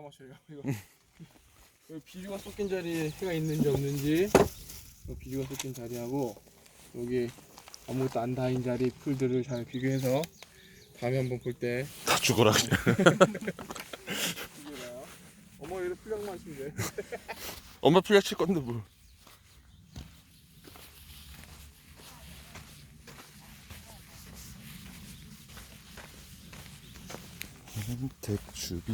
다 맞춰요. 이거 여기 비료가 섞인 자리에 해가 있는지 없는지 여기 비료가 섞인 자리하고 여기 아무것도 안 닿은 자리 풀들을 잘 비교해서 다음에 한번 볼때 다 죽어라 그냥. 비교해요. 어머 얘도 풀량만 하시면 돼. 엄마 풀려 칠 건데 뭐. 대추비.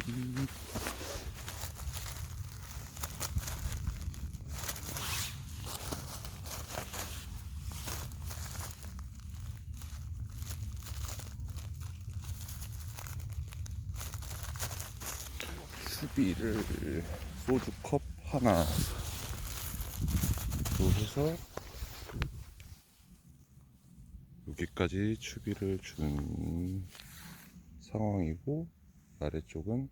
추비를 소주 컵 하나 또 해서 여기까지 추비를 준 상황이고 아래쪽은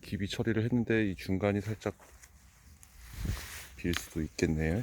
기비 처리를 했는데 이 중간이 살짝 빌 수도 있겠네요.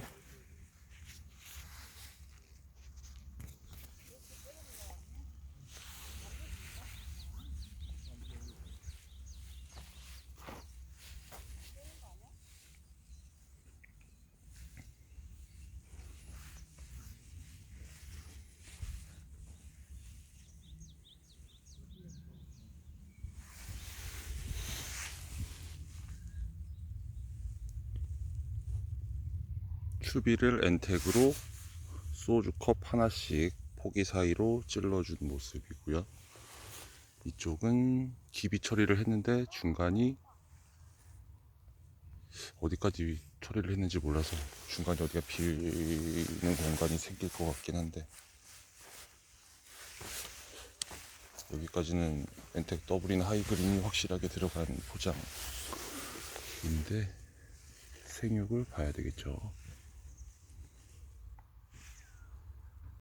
추비를 엔텍으로 소주컵 하나씩 포기 사이로 찔러준 모습이고요. 이쪽은 기비 처리를 했는데 중간이 어디까지 처리를 했는지 몰라서 중간에 어디가 비는 공간이 생길 것 같긴 한데 여기까지는 엔텍 더블이나 하이그린이 확실하게 들어간 포장인데 생육을 봐야 되겠죠.